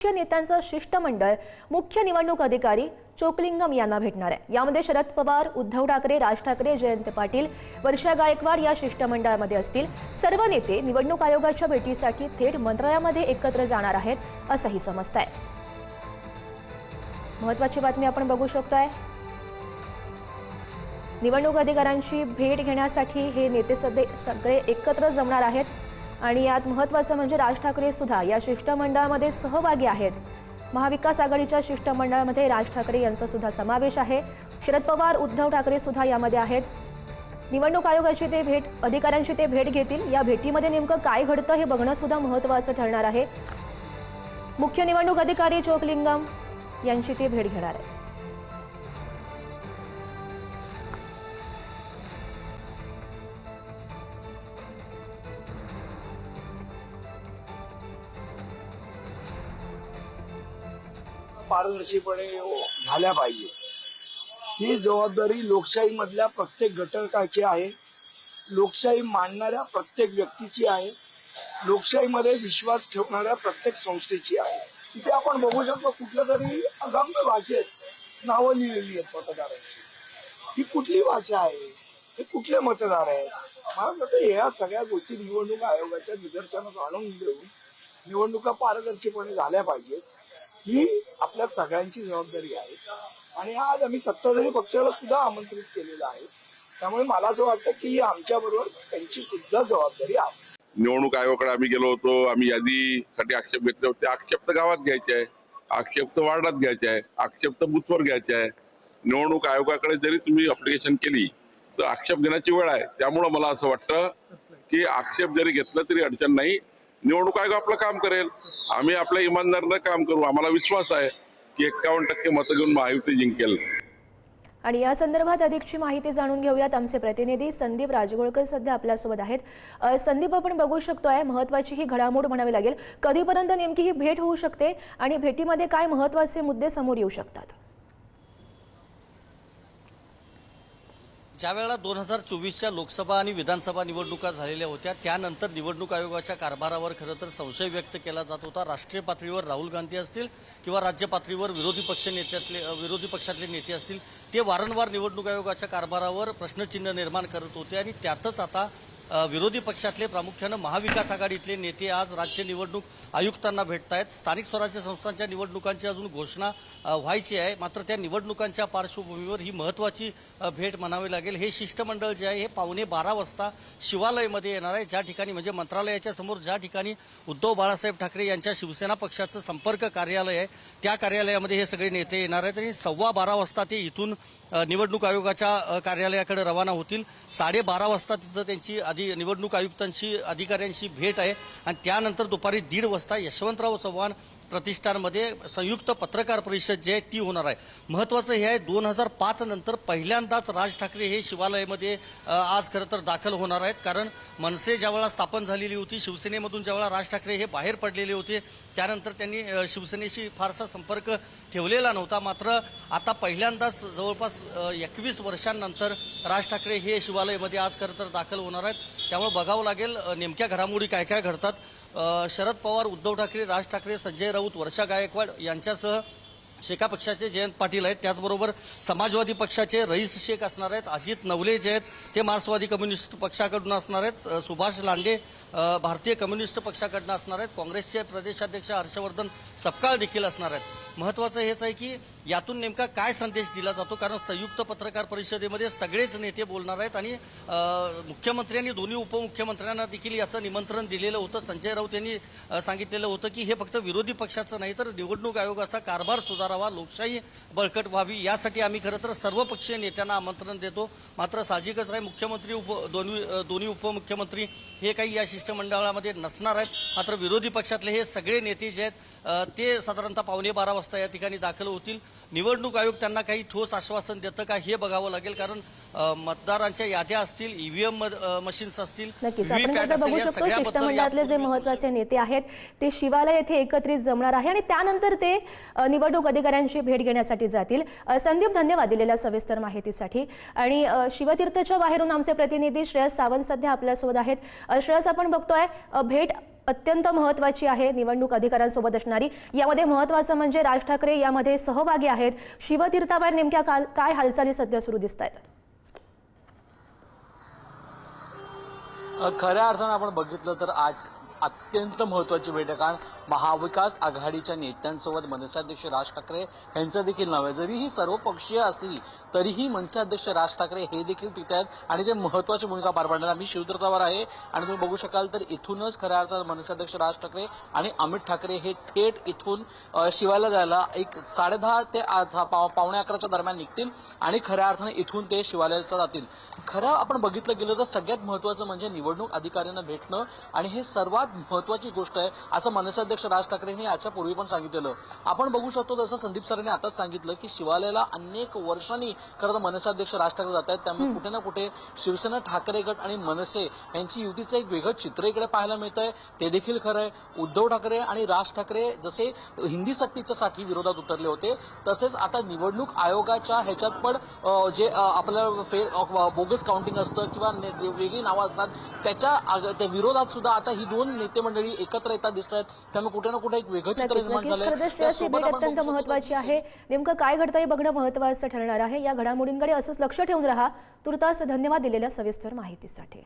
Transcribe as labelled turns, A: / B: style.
A: मुख्य नेत्यांचं शिष्टमंडळ मुख्य निवडणूक अधिकारी चोकलिंगम यांना भेटणार आहे. यामध्ये शरद पवार उद्धव ठाकरे राज ठाकरे जयंत पाटील वर्षा गायकवाड या शिष्टमंडळामध्ये असतील. सर्व नेते निवडणूक आयोगाच्या भेटीसाठी थेट मंत्रालयामध्ये एकत्र जाणार आहेत असंही समजत आहे महत्वाची बातमी आपण बघू शकतोय. निवडणूक अधिकाऱ्यांची भेट घेण्यासाठी हे नेते सध्या सगळे एकत्र जमणार आहेत. आणि यात महत्त्वाचं म्हणजे राज ठाकरे सुद्धा या शिष्टमंडळामध्ये सहभागी आहेत. महाविकास आघाडीच्या शिष्टमंडळामध्ये राज ठाकरे यांचा सुद्धा समावेश आहे. शरद पवार उद्धव ठाकरे सुद्धा यामध्ये आहेत. निवडणूक आयोगाची ते भेट अधिकाऱ्यांची ते भेट घेतील. या भेटीमध्ये नेमकं काय घडतं हे बघणं सुद्धा महत्त्वाचं ठरणार आहे. मुख्य निवडणूक अधिकारी चोकलिंगम यांची ते भेट घेणार आहे
B: पारदर्शीपणे झाल्या पाहिजे. ही जबाबदारी लोकशाहीमधल्या प्रत्येक घटकाची आहे. लोकशाही मानणाऱ्या प्रत्येक व्यक्तीची आहे. लोकशाहीमध्ये विश्वास ठेवणाऱ्या प्रत्येक संस्थेची आहे. तिथे आपण बघू शकतो कुठल्या तरी अगम्य भाषेत नावं लिहिलेली आहेत मतदारांची. ही कुठली भाषा आहे? हे कुठले मतदार आहेत? मला वाटतं ह्या सगळ्या गोष्टी निवडणूक आयोगाच्या निदर्शनात आणून देऊन निवडणुका पारदर्शीपणे झाल्या पाहिजेत. ही आपल्या सगळ्यांची जबाबदारी आहे. आणि आज आम्ही सत्ताधारी पक्षाला सुद्धा आमंत्रित केलेलं आहे. त्यामुळे मला असं वाटतं की ही आमच्याबरोबर त्यांची सुद्धा जबाबदारी आहे.
C: निवडणूक आयोगाकडे आम्ही गेलो होतो. आम्ही यादीसाठी आक्षेप घेतले होते. आक्षेप तर गावात घ्यायचे आहे. आक्षेप तर वार्डात घ्यायचे आहे. आक्षेप तर बुथवर घ्यायचे आहे. निवडणूक आयोगाकडे जरी तुम्ही अप्लिकेशन केली तर आक्षेप घेण्याची वेळ आहे. त्यामुळं मला असं वाटतं की आक्षेप जरी घेतला तरी अडचण नाही. निवडणूक आयोग आपलं काम करेल. आम्ही आपल्या इमानदारीनं काम करू. आम्हाला विश्वास आहे की एक्कावन्न टक्के मतं घेऊन महायुती जिंकेल.
A: आणि या संदर्भात अधिकची माहिती जाणून घेऊयात आमचे प्रतिनिधी संदीप राजगोळकर सध्या आपल्यासोबत आहेत. संदीप आपण बघू शकतोय महत्वाची ही घडामोड म्हणावी लागेल. कधीपर्यंत नेमकी ही भेट होऊ शकते आणि भेटीमध्ये काय महत्त्वाचे मुद्दे समोर येऊ शकतात?
D: ज्या वेळेला दोन हजार चोवीसच्या लोकसभा आणि विधानसभा निवडणुका झालेल्या होत्या त्यानंतर निवडणूक आयोगाच्या कारभारावर खरं तर संशय व्यक्त केला जात होता. राष्ट्रीय पातळीवर राहुल गांधी असतील किंवा राज्य पातळीवर विरोधी पक्ष नेत्यातले विरोधी पक्षातले नेते असतील ते वारंवार निवडणूक आयोगाच्या कारभारावर प्रश्नचिन्ह निर्माण करत होते आणि त्यातच आता विरोधी पक्षातले प्रामुख्यानं महाविकास आघाडीतले नेते आज राज्य निवडणूक आयुक्तांना भेटत आहेत स्थानिक स्वराज्य संस्थांच्या निवडणुकांची अजून घोषणा व्हायची आहे. मात्र त्या निवडणुकांच्या पार्श्वभूमीवर ही महत्त्वाची भेट म्हणावी लागेल. हे शिष्टमंडळ जे आहे हे पावणे बारा वाजता शिवालयमध्ये येणार आहे. ज्या ठिकाणी म्हणजे मंत्रालयाच्या समोर ज्या ठिकाणी उद्धव बाळासाहेब ठाकरे यांच्या शिवसेना पक्षाचं संपर्क कार्यालय आहे त्या कार्यालयामध्ये हे सगळे नेते येणार आहेत. आणि सव्वा बारा वाजता ते इथून निवडणूक आयोगाच्या कार्यालयाकडे रवाना होतील. साडेबारा वाजता तिथं त्यांची आधी निवडणूक आयुक्तांशी अधिकाऱ्यांशी भेट आहे. आणि त्यानंतर दुपारी दीड वाजता यशवंतराव चव्हाण प्रतिष्ठानमध्ये संयुक्त पत्रकार परिषद जी आहे ती होणार आहे. महत्त्वाचं हे आहे दोन हजार पाच नंतर पहिल्यांदाच राज ठाकरे हे शिवालयामध्ये आज खरं तर दाखल होणार आहेत. कारण मनसे ज्यावेळेला स्थापन झालेली होती शिवसेनेमधून ज्यावेळा राज ठाकरे हे बाहेर पडलेले होते त्यानंतर त्यांनी शिवसेनेशी फारसा संपर्क ठेवलेला नव्हता. मात्र आता पहिल्यांदाच जवळपास एकवीस वर्षांनंतर राज ठाकरे हे शिवालयामध्ये आज खरं तर दाखल होणार आहेत. त्यामुळे बघावं लागेल नेमक्या घडामोडी काय काय घडतात. शरद पवार उद्धव ठाकरे राज ठाकरे संजय राऊत वर्षा गायकवाड यांच्यासह शेका पक्षाचे जयंत पाटील आहेत. त्याचबरोबर समाजवादी पक्षाचे रईस शेख असणार आहेत अजित नवले जे आहेत ते मार्क्सवादी कम्युनिस्ट पक्षाकडून असणार आहेत. सुभाष लांडे भारतीय कम्युनिस्ट पक्षाकडून असणार आहेत. काँग्रेसचे प्रदेशाध्यक्ष हर्षवर्धन सपकाळ देखील असणार आहेत. महत्वाचं हेच आहे की यातून नेमका काय संदेश दिला जातो? कारण संयुक्त पत्रकार परिषदेमध्ये सगळेच नेते बोलणार आहेत आणि मुख्यमंत्र्यांनी दोन्ही उपमुख्यमंत्र्यांना देखील याचं निमंत्रण दिलेलं होतं. संजय राऊत यांनी सांगितलेलं होतं की हे फक्त विरोधी पक्षाचं नाही तर निवडणूक आयोगाचा कारभार सुधारावा लोकशाही बळकट व्हावी यासाठी आम्ही खरं तर सर्वपक्षीय नेत्यांना आमंत्रण देतो. मात्र साहजिकच आहे मुख्यमंत्री उप दोन्ही दोन्ही उपमुख्यमंत्री हे काही या शिष्टमंडळामध्ये नसणार आहेत. मात्र विरोधी पक्षातले हे सगळे नेते जे आहेत ते साधारणतः पावणे बारा वाजता या ठिकाणी दाखल होतील. निवडणूक आयोग त्यांना काही ठोस आश्वासन देतं का हे बघावं लागेल कारण मतदारांच्या याद्या असतील ईव्हीएम मशीन्स असतील सगळ्याबद्दल
A: शिष्टमंडळातले जे महत्त्वाचे नेते आहेत ते शिवालय येथे एकत्रित जमणार आहे आणि त्यानंतर ते निवडणूक अधिकाऱ्यांची भेट घेण्यासाठी जातील. संदीप धन्यवाद दिलेल्या सविस्तर माहितीसाठी. आणि शिवतीर्थच्या बाहेरून आमचे प्रतिनिधी श्रेयस सावंत सध्या आपल्यासोबत आहेत. श्रेयस आपण बघतोय भेट अत्यंत महत्वाची आहे निवडणूक अधिकाऱ्यांसोबत असणारी. यामध्ये महत्वाचं म्हणजे राज ठाकरे यामध्ये सहभागी आहेत. शिवतीर्थाबाहेर नेमक्या काल काय हालचाली सध्या सुरू दिसत आहेत
E: खऱ्या अर्थानं आपण बघितलं तर आज अत्यंत महत्वाची भेट आहे. कारण महाविकास आघाडीच्या नेत्यांसोबत मनसेअध्यक्ष राज ठाकरे यांचं देखील नाव आहे. जरी ही सर्वपक्षीय असली तरीही मनसेअध्यक्ष राज ठाकरे हे देखील तिथे आहेत आणि ते महत्वाची भूमिका पार पाडणार. मी शिवतीर्थावर आहे आणि तुम्ही बघू शकाल तर इथूनच खऱ्या अर्थानं मनसेअध्यक्ष राज ठाकरे आणि अमित ठाकरे हे थेट इथून शिवायला जायला एक साडेदहा ते पावणे अकराच्या दरम्यान निघतील आणि खऱ्या अर्थाने इथून ते शिवालयाला जातील. खरं आपण बघितलं गेलं तर सगळ्यात महत्वाचं म्हणजे निवडणूक अधिकाऱ्यांना भेटणं आणि हे सर्वात महत्वाची गोष्ट आहे असं मनसेअध्यक्ष राज ठाकरेंनी याच्या पूर्वी पण सांगितलेलं. आपण बघू शकतो जसं संदीप सरांनी आताच सांगितलं की शिवालयाला अनेक वर्षांनी खरं तर मनसेअध्यक्ष राज ठाकरे जात आहेत. त्यामुळे कुठे ना कुठे शिवसेना ठाकरे गट आणि मनसे यांची युतीचं एक वेगळं चित्र इकडे पाहायला मिळतंय. ते देखील खरं आहे. उद्धव ठाकरे आणि राज ठाकरे जसे हिंदी सक्तीच्यासाठी विरोधात उतरले होते तसेच आता निवडणूक आयोगाच्या ह्याच्यात पण जे आपलं फे बोगस काउंटिंग असतं किंवा वेगळी नावं असतात त्याच्या त्या विरोधात सुद्धा आता ही दोन नेते मंडळी एकत्र येतात दिसत आहेत त्यामुळे कुठे ना कुठे एक वेगळं चित्र निर्माण
A: ही
E: आपण
A: अत्यंत महत्वाची आहे. नेमकं काय घडतंय बघणं महत्वाचं ठरणार आहे. या घडामोडींकडे असंच लक्ष ठेवून राहा. तुर्तास धन्यवाद दिलेल्या सविस्तर माहितीसाठी.